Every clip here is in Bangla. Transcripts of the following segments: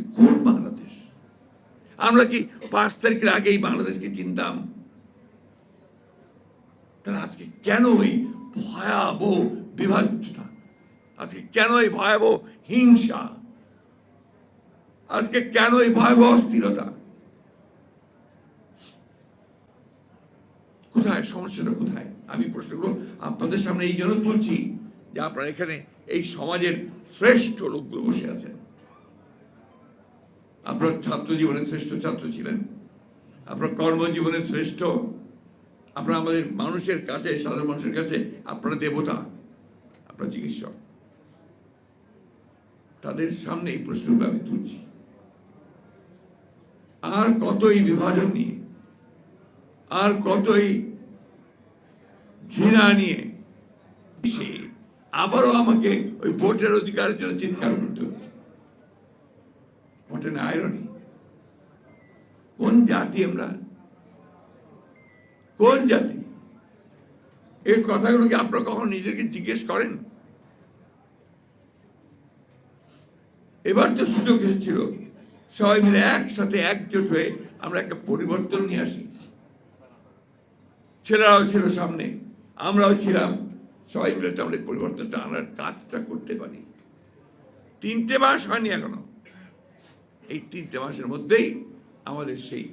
কোন বাংলাদেশ? আমরা কি পাঁচ তারিখের আগেই বাংলাদেশকে চিনতাম? তাহলে আজকে কেন ওই ভয়াবহ বিভাজ্যতা? আজকে কেন এই ভয়াবহ হিংসা? আজকে কেন এই ভয়াবহ অস্থিরতা? কোথায়? সমস্যাটা কোথায়? আমি প্রশ্নগুলো আপনাদের সামনে এই জন্য তুলছি যে আপনারা এখানে এই সমাজের শ্রেষ্ঠ লোকগুলো বসে আছেন। আপনার ছাত্র জীবনের শ্রেষ্ঠ ছাত্র ছিলেন। আপনার কর্মজীবনের শ্রেষ্ঠ। আপনারা আমাদের মানুষের কাছে, সাধারণ মানুষের কাছে আপনারা দেবতা, আপনার চিকিৎসক। তাদের সামনে এই প্রশ্নগুলো আমি তুলছি। আর কত এই বিভাজন নিয়ে, আর কতই ঘৃণা নিয়ে আবারও আমাকে ওই ভোটের অধিকারের জন্য চিৎকার ভোটের আয়রনি কোন জাতি আমরা? কোন জাতি? এই কথাগুলো কি আপনারা কখন নিজেকে জিজ্ঞেস করেন? এবার তো সুযোগ এসেছিল। সবাই মিলে একসাথে একজোট হয়ে আমরা একটা পরিবর্তন নিয়ে আসি। ছেলেরাও ছিল সামনে, আমরাও ছিলাম। সবাই মিলে তো আমরা পরিবর্তনটা আনার কাজটা করতে পারি। তিনটে মাস হয়নি এখনও। এই তিনটে মাসের মধ্যেই আমাদের সেই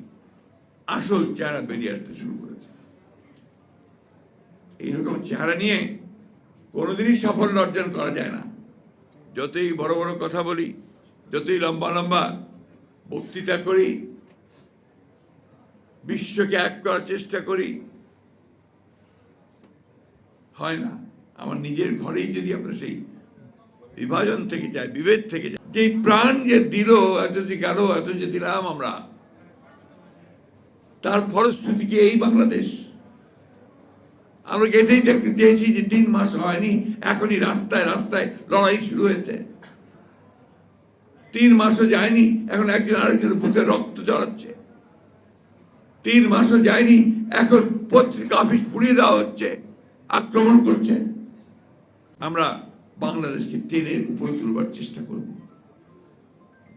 আসল চেহারা বেরিয়ে আসতে শুরু করেছে। এইরকম চেহারা নিয়ে কোনোদিনই সাফল্য অর্জন করা যায় না। যতই বড় বড় কথা বলি, যতই লম্বা লম্বা বক্তৃতা করি, বিশ্বকে এক করার চেষ্টা করি, হয় না। আমার নিজের ঘরেই যদি আমরা সেই বিভাজন থেকে যায়, বিভেদ থেকে যায় যে প্রাণ যে দিল, এত যে গেল, এত যে দিলাম আমরা, তার ফলশ্রুতি কি এই বাংলাদেশ? আমরা এটাই দেখতে চেয়েছি যে তিন মাস হয়নি, এখনই রাস্তায় রাস্তায় লড়াই শুরু হয়েছে। তিন মাসও যায়নি, এখন একজন আরেকজনের বুকে রক্ত জড়াচ্ছে তিন মাসও যায়নি, এখন পত্রিকা অফিস পুড়িয়ে দেওয়া হচ্ছে, আক্রমণ করছে। আমরা বাংলাদেশকে টেনে উপরে তুলবার চেষ্টা করব।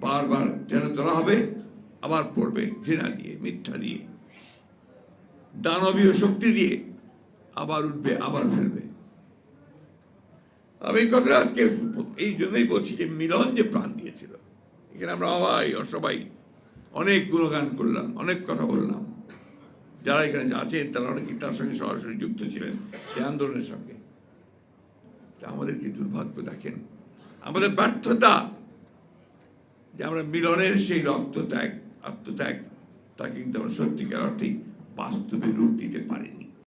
বারবার টেনে তোলা হবে, আবার পড়বে ঘৃণা দিয়ে, মিথ্যা দিয়ে। দানবীয় শক্তি দিয়ে আবার উঠবে, আবার ফেলবে। আমি এই কথাটা আজকে এই জন্যই বলছি যে মিলন যে প্রাণ দিয়েছিল, এখানে আমরা সবাই সবাই অনেক গুণগান করলাম, অনেক কথা বললাম। যারা এখানে আছেন, তারা অনেকেই তার সঙ্গে সরাসরি যুক্ত ছিলেন সে আন্দোলনের সঙ্গে। আমাদের কি দুর্ভাগ্য দেখেন। আমাদের ব্যর্থতা যে আমরা মিলনের সেই রক্ত ত্যাগ আত্মত্যাগ, তা কিন্তু আমরা সত্যিকার অর্থেই বাস্তবে রূপ দিতে পারিনি।